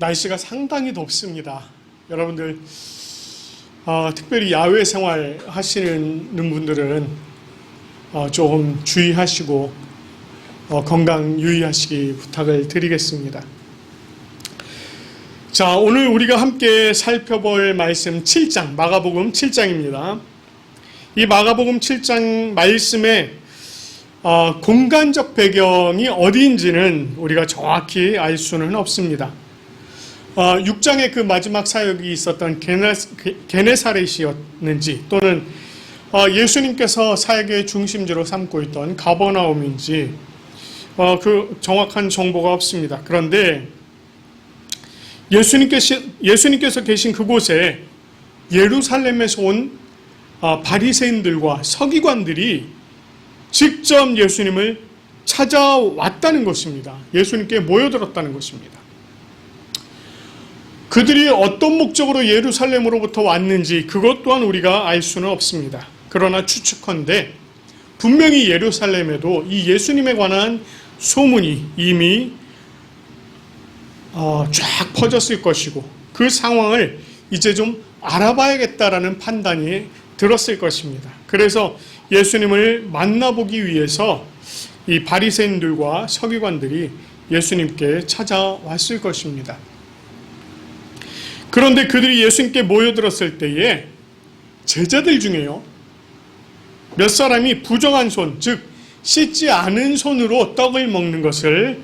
날씨가 상당히 덥습니다. 여러분들 어, 특별히 야외 생활 하시는 분들은 어, 조금 주의하시고 어, 건강 유의하시기 부탁을 드리겠습니다. 자, 오늘 우리가 함께 살펴볼 말씀 7장, 마가복음 7장입니다. 이 마가복음 7장 말씀의 어, 공간적 배경이 어디인지는 우리가 정확히 알 수는 없습니다. 어, 6장의 그 마지막 사역이 있었던 게네, 게네사렛이었는지 또는 어, 예수님께서 사역의 중심지로 삼고 있던 가버나움인지 어, 그 정확한 정보가 없습니다. 그런데 예수님께서, 예수님께서 계신 그곳에 예루살렘에서 온 어, 바리새인들과 서기관들이 직접 예수님을 찾아왔다는 것입니다. 예수님께 모여들었다는 것입니다. 그들이 어떤 목적으로 예루살렘으로부터 왔는지 그것 또한 우리가 알 수는 없습니다. 그러나 추측컨대 분명히 예루살렘에도 이 예수님에 관한 소문이 이미 어, 쫙 퍼졌을 것이고 그 상황을 이제 좀 알아봐야겠다라는 판단이 들었을 것입니다. 그래서 예수님을 만나보기 위해서 이 바리새인들과 서기관들이 예수님께 찾아왔을 것입니다. 그런데 그들이 예수님께 모여들었을 때에 제자들 중에요. 몇 사람이 부정한 손, 즉 씻지 않은 손으로 떡을 먹는 것을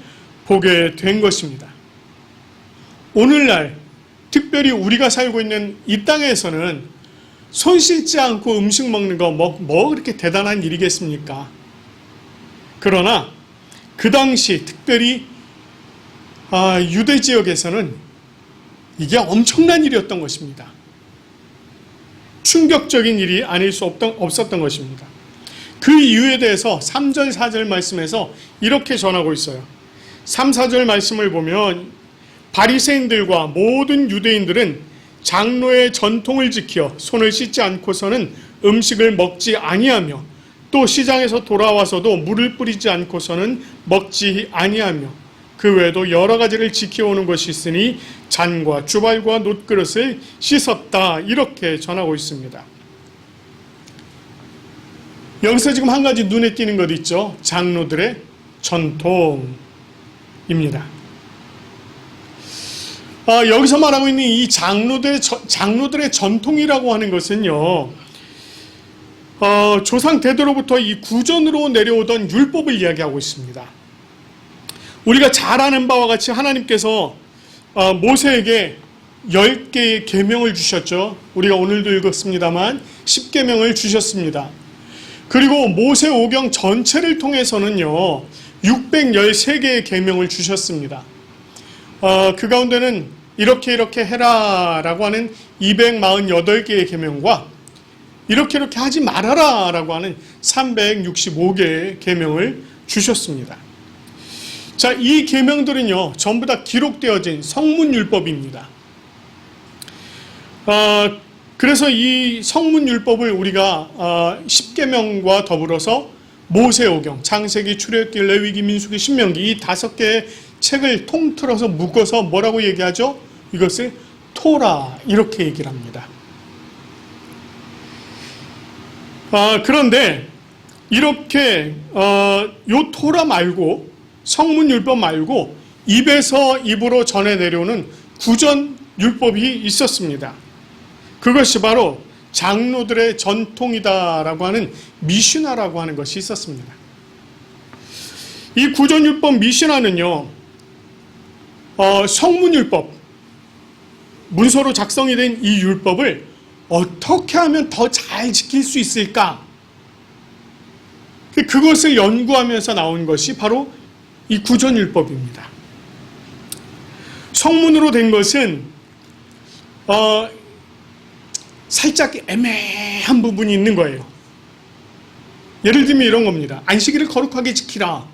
보게 된 것입니다. 오늘날 특별히 우리가 살고 있는 이 땅에서는 손 씻지 않고 음식 먹는 거 뭐 뭐 그렇게 대단한 일이겠습니까? 그러나 그 당시 특별히 아, 유대 지역에서는 이게 엄청난 일이었던 것입니다. 충격적인 일이 아닐 수 없던, 없었던 것입니다. 그 이유에 대해서 3절, 4절 말씀에서 이렇게 전하고 있어요. 3, 4절 말씀을 보면 바리새인들과 모든 유대인들은 장로의 전통을 지켜 손을 씻지 않고서는 음식을 먹지 아니하며 또 시장에서 돌아와서도 물을 뿌리지 않고서는 먹지 아니하며 그 외에도 여러 가지를 지켜오는 것이 있으니 잔과 주발과 놋그릇을 씻었다 이렇게 전하고 있습니다. 여기서 지금 한 가지 눈에 띄는 것 있죠. 장로들의 전통입니다. 아, 여기서 말하고 있는 이 장로들의, 장로들의 전통이라고 하는 것은요, 어, 조상 대대로부터 이 구전으로 내려오던 율법을 이야기하고 있습니다. 우리가 잘 아는 바와 같이 하나님께서 어, 모세에게 10개의 계명을 주셨죠. 우리가 오늘도 읽었습니다만 10계명을 주셨습니다. 그리고 모세 오경 전체를 통해서는요. 613개의 계명을 주셨습니다. 어, 그 가운데는 이렇게 이렇게 해라라고 하는 248개의 계명과 이렇게 이렇게 하지 말아라라고 하는 365개의 계명을 주셨습니다. 자, 이 계명들은요 전부 다 기록되어진 성문율법입니다. 어, 그래서 이 성문율법을 우리가 어, 10계명과 더불어서 모세오경, 창세기, 출애굽기, 레위기, 민수기, 신명기 이 다섯 개의 책을 통틀어서 묶어서 뭐라고 얘기하죠? 이것을 토라 이렇게 얘기를 합니다. 아, 그런데 이렇게 어, 요 토라 말고 성문율법 말고 입에서 입으로 전해 내려오는 구전 율법이 있었습니다. 그것이 바로 장로들의 전통이다라고 하는 미슈나라고 하는 것이 있었습니다. 이 구전율법 미슈나는요, 어, 성문율법, 문서로 작성이 된 이 율법을 어떻게 하면 더 잘 지킬 수 있을까? 그것을 연구하면서 나온 것이 바로 이 구전율법입니다. 성문으로 된 것은 어, 살짝 애매한 부분이 있는 거예요. 예를 들면 이런 겁니다. 안식일을 거룩하게 지키라.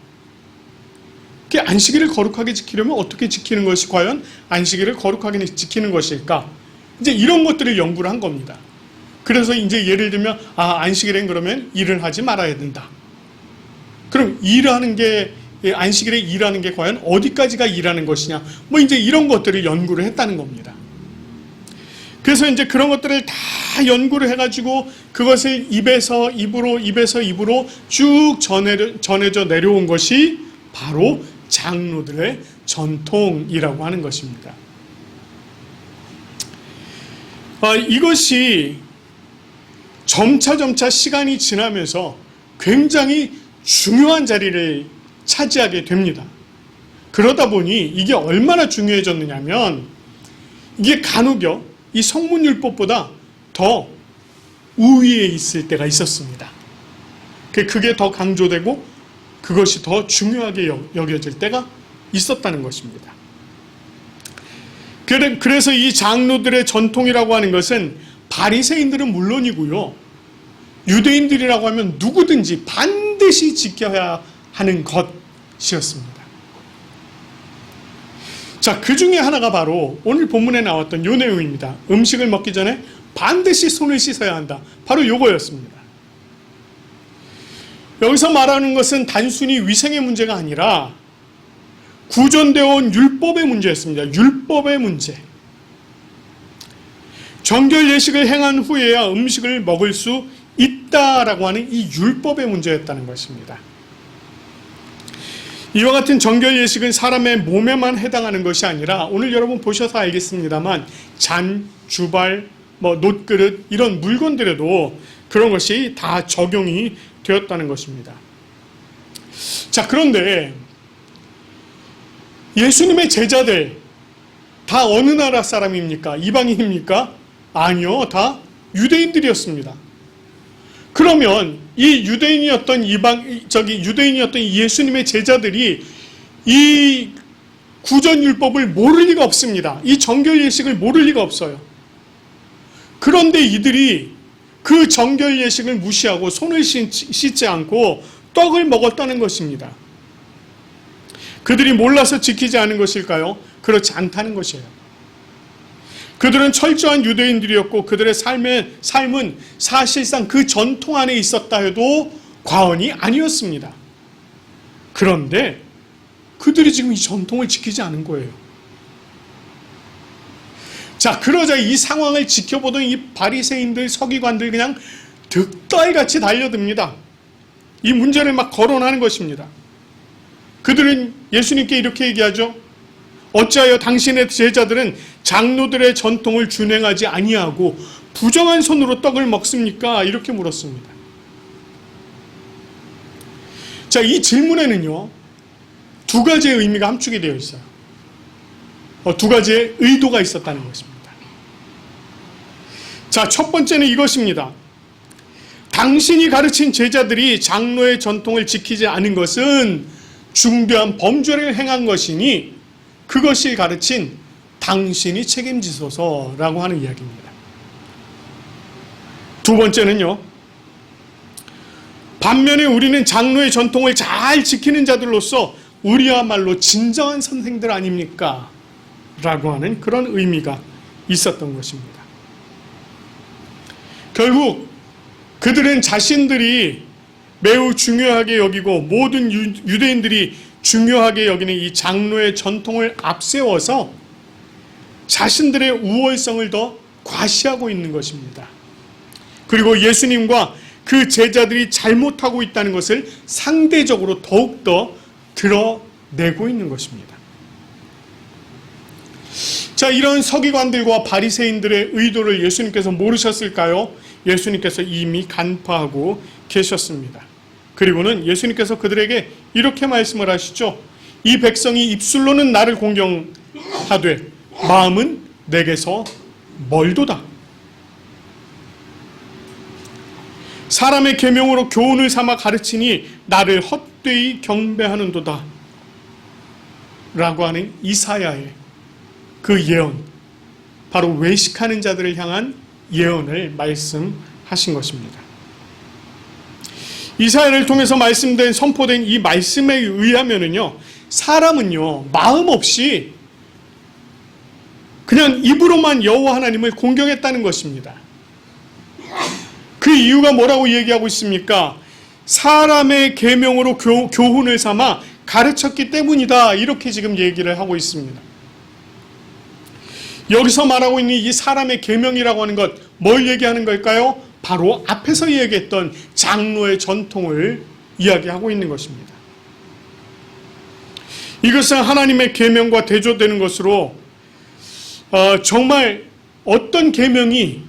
그 안식일을 거룩하게 지키려면 어떻게 지키는 것이 과연 안식일을 거룩하게 지키는 것일까? 이제 이런 것들을 연구를 한 겁니다. 그래서 이제 예를 들면 아 안식일엔 그러면 일을 하지 말아야 된다. 그럼 일하는 게이 안식일에 일하는 게 과연 어디까지가 일하는 것이냐 뭐 이제 이런 것들을 연구를 했다는 겁니다. 그래서 이제 그런 것들을 다 연구를 해가지고 그것을 입에서 입으로 입에서 입으로 쭉 전해, 전해져 내려온 것이 바로 장로들의 전통이라고 하는 것입니다. 아, 이것이 점차 점차 시간이 지나면서 굉장히 중요한 자리를 차지하게 됩니다. 그러다 보니 이게 얼마나 중요해졌느냐면 이게 간혹요 이 성문율법보다 더 우위에 있을 때가 있었습니다. 그- 그게 더 강조되고 그것이 더 중요하게 여- 여겨질 때가 있었다는 것입니다. 그래- 그래서 이 장로들의 전통이라고 하는 것은 바리새인들은 물론이고요. 유대인들이라고 하면 누구든지 반드시 지켜야 하는 것이었습니다. 자, 그 중에 하나가 바로 오늘 본문에 나왔던 요 내용입니다. 음식을 먹기 전에 반드시 손을 씻어야 한다. 바로 요거였습니다. 여기서 말하는 것은 단순히 위생의 문제가 아니라 구전되어 온 율법의 문제였습니다. 율법의 문제. 정결 예식을 행한 후에야 음식을 먹을 수 있다라고 하는 이 율법의 문제였다는 것입니다. 이와 같은 정결 예식은 사람의 몸에만 해당하는 것이 아니라 오늘 여러분 보셔서 알겠습니다만 잔, 주발, 뭐 놋그릇 이런 물건들에도 그런 것이 다 적용이 되었다는 것입니다. 자, 그런데 예수님의 제자들 다 어느 나라 사람입니까? 이방인입니까? 아니요, 다 유대인들이었습니다. 그러면 이 유대인이었던 이방 저기 유대인이었던 예수님의 제자들이 이 구전 율법을 모를 리가 없습니다. 이 정결 예식을 모를 리가 없어요. 그런데 이들이 그 정결 예식을 무시하고 손을 씻지 않고 떡을 먹었다는 것입니다. 그들이 몰라서 지키지 않은 것일까요? 그렇지 않다는 것이에요. 그들은 철저한 유대인들이었고 그들의 삶의 삶은 사실상 그 전통 안에 있었다 해도 과언이 아니었습니다. 그런데 그들이 지금 이 전통을 지키지 않은 거예요. 자, 그러자 이 상황을 지켜보던 이 바리새인들, 서기관들 그냥 득달같이 달려듭니다. 이 문제를 막 거론하는 것입니다. 그들은 예수님께 이렇게 얘기하죠. 어찌하여 당신의 제자들은 장로들의 전통을 준행하지 아니하고 부정한 손으로 떡을 먹습니까? 이렇게 물었습니다. 자, 이 질문에는요, 두 가지의 의미가 함축이 되어 있어요. 어, 두 가지의 의도가 있었다는 것입니다. 자, 첫 번째는 이것입니다. 당신이 가르친 제자들이 장로의 전통을 지키지 않은 것은 중대한 범죄를 행한 것이니 그것이 가르친 당신이 책임지소서라고 하는 이야기입니다. 두 번째는요. 반면에 우리는 장로의 전통을 잘 지키는 자들로서 우리야말로 진정한 선생들 아닙니까? 라고 하는 그런 의미가 있었던 것입니다. 결국 그들은 자신들이 매우 중요하게 여기고 모든 유, 대인들이 중요하게 여기는 이 장로의 전통을 앞세워서 자신들의 우월성을 더 과시하고 있는 것입니다. 그리고 예수님과 그 제자들이 잘못하고 있다는 것을 상대적으로 더욱더 드러내고 있는 것입니다. 자, 이런 서기관들과 바리새인들의 의도를 예수님께서 모르셨을까요? 예수님께서 이미 간파하고 계셨습니다. 그리고는 예수님께서 그들에게 이렇게 말씀을 하시죠. 이 백성이 입술로는 나를 공경하되 마음은 내게서 멀도다. 사람의 계명으로 교훈을 삼아 가르치니 나를 헛되이 경배하는도다. 라고 하는 이사야의 그 예언, 바로 외식하는 자들을 향한 예언을 말씀하신 것입니다. 이사야를 통해서 말씀된 선포된 이 말씀에 의하면은요 사람은요 마음 없이 그냥 입으로만 여호와 하나님을 공경했다는 것입니다. 그 이유가 뭐라고 얘기하고 있습니까? 사람의 계명으로 교, 교훈을 삼아 가르쳤기 때문이다. 이렇게 지금 얘기를 하고 있습니다. 여기서 말하고 있는 이 사람의 계명이라고 하는 것, 뭘 얘기하는 걸까요? 바로 앞에서 얘기했던 장로의 전통을 이야기하고 있는 것입니다. 이것은 하나님의 계명과 대조되는 것으로 어, 정말 어떤 계명이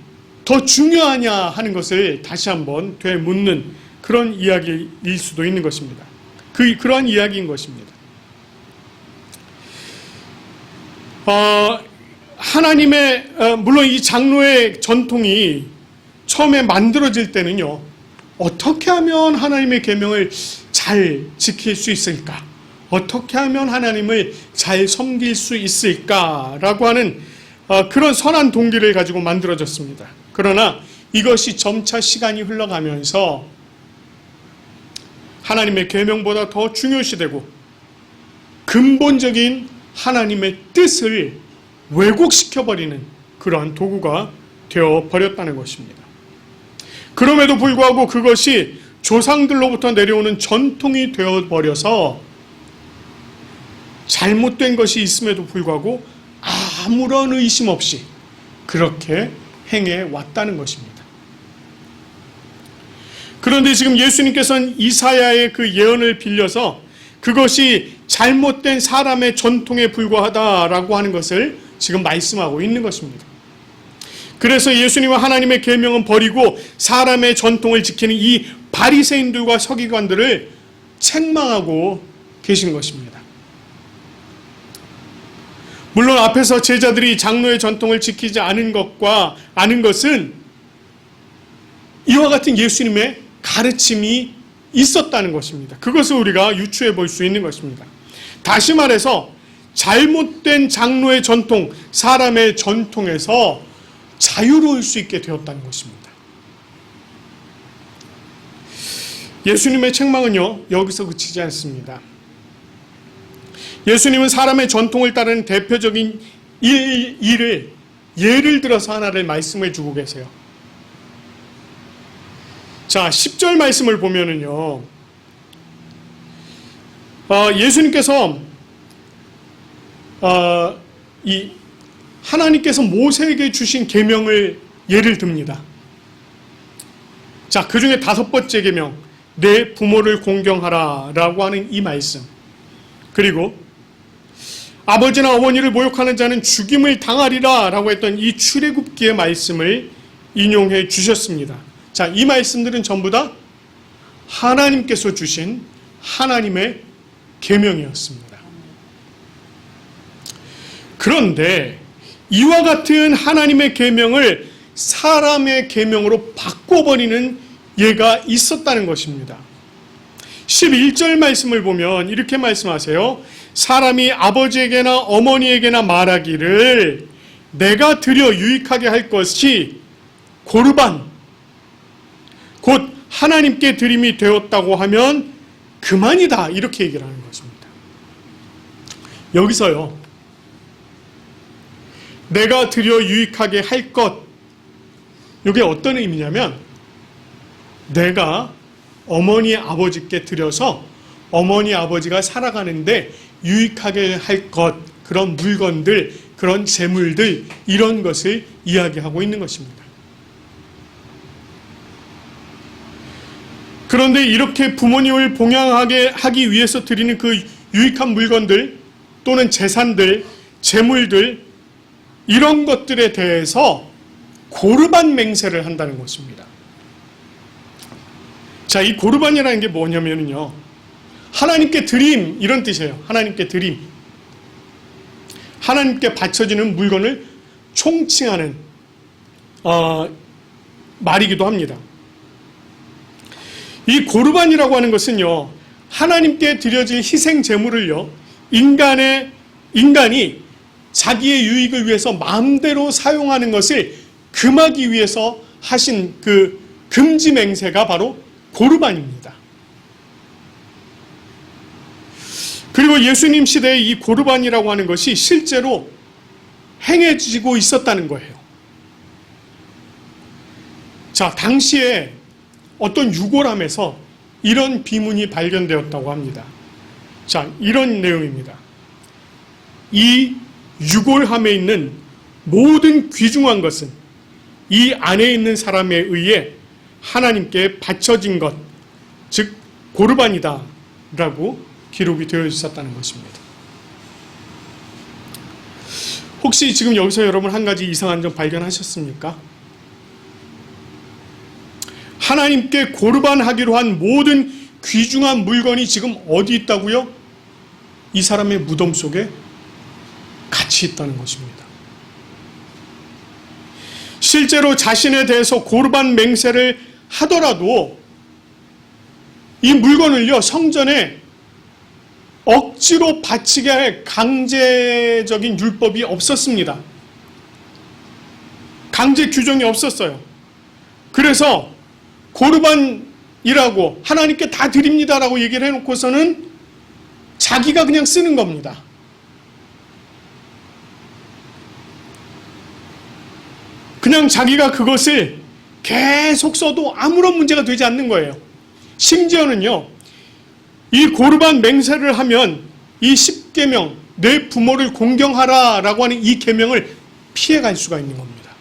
더 중요하냐 하는 것을 다시 한번 되묻는 그런 이야기일 수도 있는 것입니다. 그 그러한 이야기인 것입니다. 어, 하나님의 어, 물론 이 장로의 전통이 처음에 만들어질 때는요 어떻게 하면 하나님의 계명을 잘 지킬 수 있을까? 어떻게 하면 하나님을 잘 섬길 수 있을까라고 하는 어, 그런 선한 동기를 가지고 만들어졌습니다. 그러나 이것이 점차 시간이 흘러가면서 하나님의 계명보다 더 중요시되고 근본적인 하나님의 뜻을 왜곡시켜 버리는 그러한 도구가 되어 버렸다는 것입니다. 그럼에도 불구하고 그것이 조상들로부터 내려오는 전통이 되어 버려서 잘못된 것이 있음에도 불구하고 아무런 의심 없이 그렇게 행해 왔다는 것입니다. 그런데 지금 예수님께서는 이사야의 그 예언을 빌려서 그것이 잘못된 사람의 전통에 불과하다라고 하는 것을 지금 말씀하고 있는 것입니다. 그래서 예수님은 하나님의 계명은 버리고 사람의 전통을 지키는 이 바리새인들과 서기관들을 책망하고 계신 것입니다. 물론 앞에서 제자들이 장로의 전통을 지키지 않은 것과 아는 것은 이와 같은 예수님의 가르침이 있었다는 것입니다. 그것을 우리가 유추해 볼 수 있는 것입니다. 다시 말해서 잘못된 장로의 전통, 사람의 전통에서 자유로울 수 있게 되었다는 것입니다. 예수님의 책망은요, 여기서 그치지 않습니다. 예수님은 사람의 전통을 따르는 대표적인 일, 일을 예를 들어서 하나를 말씀해 주고 계세요. 자, 10절 말씀을 보면은요. 어, 예수님께서 어, 이 하나님께서 모세에게 주신 계명을 예를 듭니다. 자, 그 중에 다섯 번째 계명, 내 부모를 공경하라라고 하는 이 말씀. 그리고 아버지나 어머니를 모욕하는 자는 죽임을 당하리라 라고 했던 이 출애굽기의 말씀을 인용해 주셨습니다. 자, 이 말씀들은 전부 다 하나님께서 주신 하나님의 계명이었습니다. 그런데 이와 같은 하나님의 계명을 사람의 계명으로 바꿔버리는 예가 있었다는 것입니다. 11절 말씀을 보면 이렇게 말씀하세요. 사람이 아버지에게나 어머니에게나 말하기를 내가 드려 유익하게 할 것이 고르반 곧 하나님께 드림이 되었다고 하면 그만이다 이렇게 얘기를 하는 것입니다. 여기서요. 내가 드려 유익하게 할 것. 이게 어떤 의미냐면 내가 어머니 아버지께 드려서 어머니 아버지가 살아가는데 유익하게 할 것, 그런 물건들, 그런 재물들, 이런 것을 이야기하고 있는 것입니다. 그런데 이렇게 부모님을 봉양하게 하기 위해서 드리는 그 유익한 물건들 또는 재산들, 재물들, 이런 것들에 대해서 고르반 맹세를 한다는 것입니다. 자, 이 고르반이라는 게 뭐냐면요. 하나님께 드림 이런 뜻이에요. 하나님께 드림. 하나님께 바쳐지는 물건을 총칭하는 어, 말이기도 합니다. 이 고르반이라고 하는 것은요. 하나님께 드려질 희생 제물을요. 인간의 인간이 자기의 유익을 위해서 마음대로 사용하는 것을 금하기 위해서 하신 그 금지 맹세가 바로 고르반입니다. 그리고 예수님 시대에 이 고르반이라고 하는 것이 실제로 행해지고 있었다는 거예요. 자, 당시에 어떤 유골함에서 이런 비문이 발견되었다고 합니다. 자, 이런 내용입니다. 이 유골함에 있는 모든 귀중한 것은 이 안에 있는 사람에 의해 하나님께 바쳐진 것, 즉 고르반이다 라고 기록이 되어 있었다는 것입니다. 혹시 지금 여기서 여러분 한 가지 이상한 점 발견하셨습니까? 하나님께 고르반하기로 한 모든 귀중한 물건이 지금 어디 있다고요? 이 사람의 무덤 속에 같이 있다는 것입니다. 실제로 자신에 대해서 고르반 맹세를 하더라도 이 물건을요 성전에 억지로 바치게 할 강제적인 율법이 없었습니다. 강제 규정이 없었어요. 그래서 고르반이라고 하나님께 다 드립니다라고 얘기를 해놓고서는 자기가 그냥 쓰는 겁니다. 그냥 자기가 그것을 계속 써도 아무런 문제가 되지 않는 거예요. 심지어는요, 이 고르반 맹세를 하면 이 십계명 내 부모를 공경하라 라고 하는 이 계명을 피해갈 수가 있는 겁니다.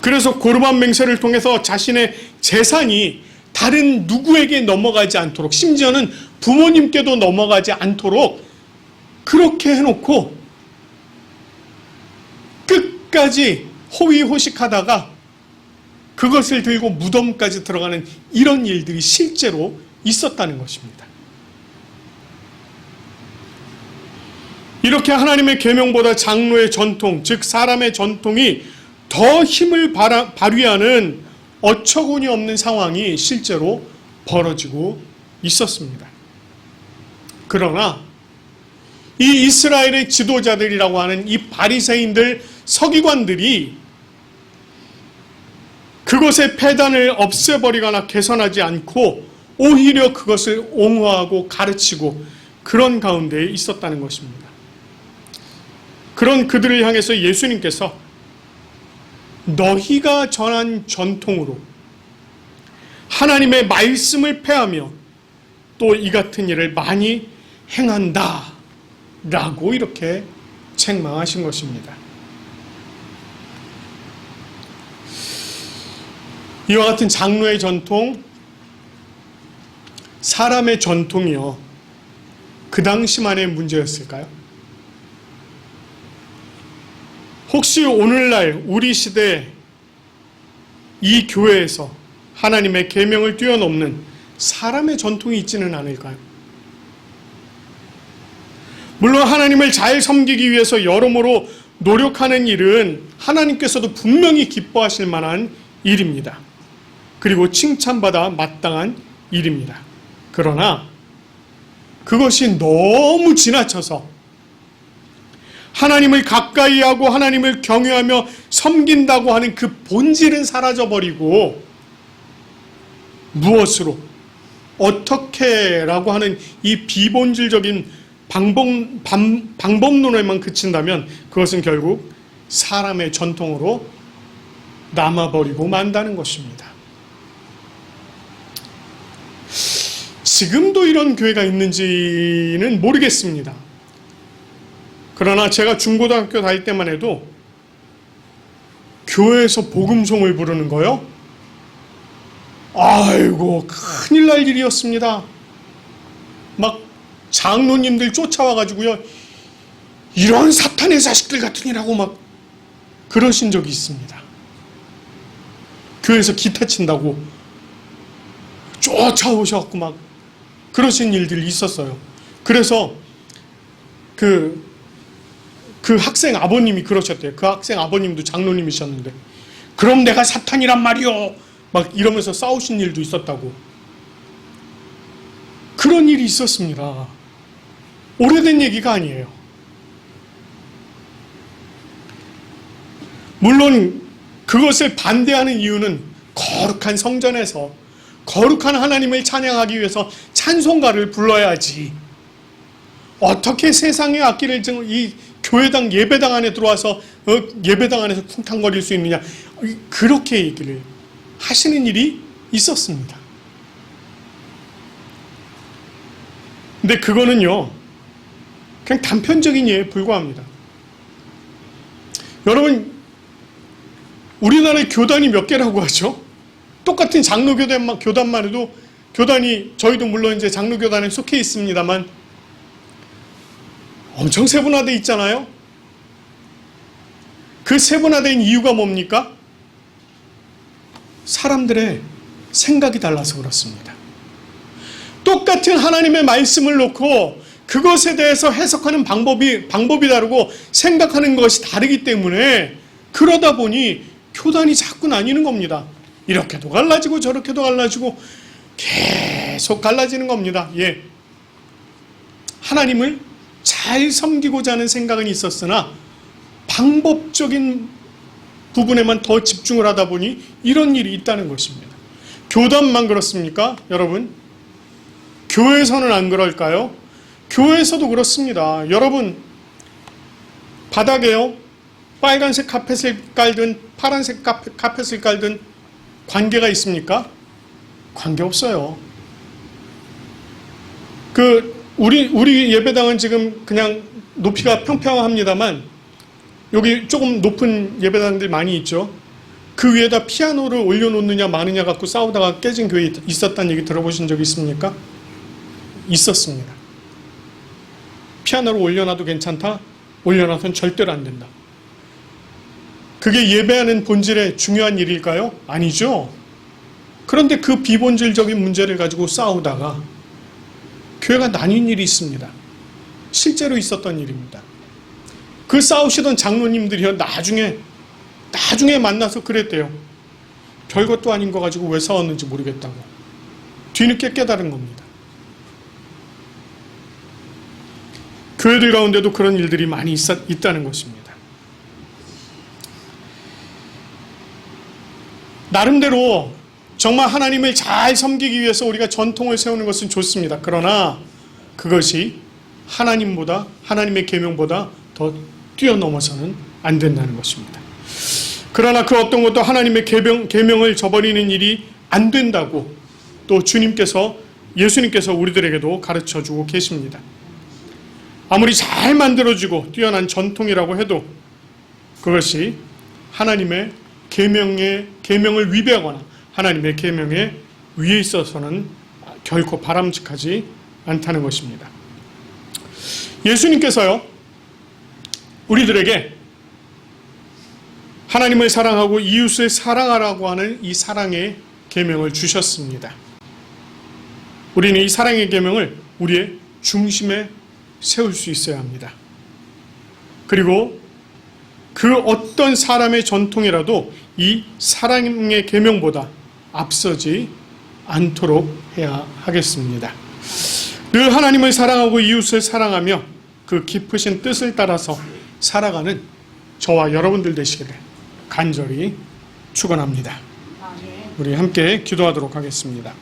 그래서 고르반 맹세를 통해서 자신의 재산이 다른 누구에게 넘어가지 않도록 심지어는 부모님께도 넘어가지 않도록 그렇게 해놓고 끝 까지 호위호식하다가 그것을 들고 무덤까지 들어가는 이런 일들이 실제로 있었다는 것입니다. 이렇게 하나님의 계명보다 장로의 전통, 즉 사람의 전통이 더 힘을 발하, 발휘하는 어처구니 없는 상황이 실제로 벌어지고 있었습니다. 그러나 이 이스라엘의 지도자들이라고 하는 이 바리새인들 서기관들이 그것의 폐단을 없애버리거나 개선하지 않고 오히려 그것을 옹호하고 가르치고 그런 가운데에 있었다는 것입니다. 그런 그들을 향해서 예수님께서 너희가 전한 전통으로 하나님의 말씀을 폐하며 또 이 같은 일을 많이 행한다. 라고 이렇게 책망하신 것입니다. 이와 같은 장로의 전통, 사람의 전통이요. 그 당시만의 문제였을까요? 혹시 오늘날 우리 시대 이 교회에서 하나님의 계명을 뛰어넘는 사람의 전통이 있지는 않을까요? 물론 하나님을 잘 섬기기 위해서 여러모로 노력하는 일은 하나님께서도 분명히 기뻐하실 만한 일입니다. 그리고 칭찬받아 마땅한 일입니다. 그러나 그것이 너무 지나쳐서 하나님을 가까이 하고 하나님을 경외하며 섬긴다고 하는 그 본질은 사라져버리고 무엇으로 어떻게라고 하는 이 비본질적인 방법, 방, 방법론에만 그친다면 그것은 결국 사람의 전통으로 남아버리고 만다는 것입니다. 지금도 이런 교회가 있는지는 모르겠습니다. 그러나 제가 중고등학교 다닐 때만 해도 교회에서 복음송을 부르는 거요? 아이고, 큰일 날 일이었습니다. 막 장로님들 쫓아와가지고요, 이런 사탄의 자식들 같으니라고 막 그러신 적이 있습니다. 교회에서 기타 친다고 쫓아오셔갖고 막 그러신 일들이 있었어요. 그래서 그, 그 학생 아버님이 그러셨대요. 그 학생 아버님도 장로님이셨는데, 그럼 내가 사탄이란 말이요. 막 이러면서 싸우신 일도 있었다고. 그런 일이 있었습니다. 오래된 얘기가 아니에요. 물론 그것을 반대하는 이유는 거룩한 성전에서 거룩한 하나님을 찬양하기 위해서 찬송가를 불러야지. 어떻게 세상의 악기를 이 교회당 예배당 안에 들어와서 어, 예배당 안에서 쿵탕거릴 수 있느냐 그렇게 얘기를 하시는 일이 있었습니다. 근데 그거는요, 그냥 단편적인 예에 불과합니다. 여러분, 우리나라의 교단이 몇 개라고 하죠? 똑같은 장로 교단만, 교단만 해도 교단이 저희도 물론 이제 장로 교단에 속해 있습니다만 엄청 세분화돼 있잖아요. 그 세분화된 이유가 뭡니까? 사람들의 생각이 달라서 그렇습니다. 똑같은 하나님의 말씀을 놓고 그것에 대해서 해석하는 방법이 방법이 다르고 생각하는 것이 다르기 때문에 그러다 보니 교단이 자꾸 나뉘는 겁니다. 이렇게도 갈라지고 저렇게도 갈라지고 계속 갈라지는 겁니다. 예. 하나님을 잘 섬기고자 하는 생각은 있었으나 방법적인 부분에만 더 집중을 하다 보니 이런 일이 있다는 것입니다. 교단만 그렇습니까? 여러분? 교회에서는 안 그럴까요? 교회에서도 그렇습니다. 여러분, 바닥에요. 빨간색 카펫을 깔든 파란색 카펫, 카펫을 깔든 관계가 있습니까? 관계 없어요. 그 우리 우리 예배당은 지금 그냥 높이가 평평합니다만 여기 조금 높은 예배당들 많이 있죠. 그 위에다 피아노를 올려놓느냐 마느냐 갖고 싸우다가 깨진 교회 있었다는 얘기 들어보신 적 있습니까? 있었습니다. 피아노를 올려놔도 괜찮다. 올려놔선 절대로 안 된다. 그게 예배하는 본질의 중요한 일일까요? 아니죠. 그런데 그 비본질적인 문제를 가지고 싸우다가 교회가 나뉜 일이 있습니다. 실제로 있었던 일입니다. 그 싸우시던 장로님들이요, 나중에, 나중에 만나서 그랬대요. 별것도 아닌 거 가지고 왜 싸웠는지 모르겠다고. 뒤늦게 깨달은 겁니다. 교회들 가운데도 그런 일들이 많이 있, 있다는 것입니다. 나름대로 정말 하나님을 잘 섬기기 위해서 우리가 전통을 세우는 것은 좋습니다. 그러나 그것이 하나님보다 하나님의 계명보다 더 뛰어넘어서는 안 된다는 것입니다. 그러나 그 어떤 것도 하나님의 계명, 계명을 저버리는 일이 안 된다고 또 주님께서 예수님께서 우리들에게도 가르쳐 주고 계십니다. 아무리 잘 만들어지고 뛰어난 전통이라고 해도 그것이 하나님의 계명의 계명을 위배하거나 하나님의 계명에 위에 있어서는 결코 바람직하지 않다는 것입니다. 예수님께서요 우리들에게 하나님을 사랑하고 이웃을 사랑하라고 하는 이 사랑의 계명을 주셨습니다. 우리는 이 사랑의 계명을 우리의 중심에 세울 수 있어야 합니다. 그리고 그 어떤 사람의 전통이라도 이 사랑의 계명보다 앞서지 않도록 해야 하겠습니다. 늘 하나님을 사랑하고 이웃을 사랑하며 그 깊으신 뜻을 따라서 살아가는 저와 여러분들 되시기를 간절히 축원합니다. 우리 함께 기도하도록 하겠습니다.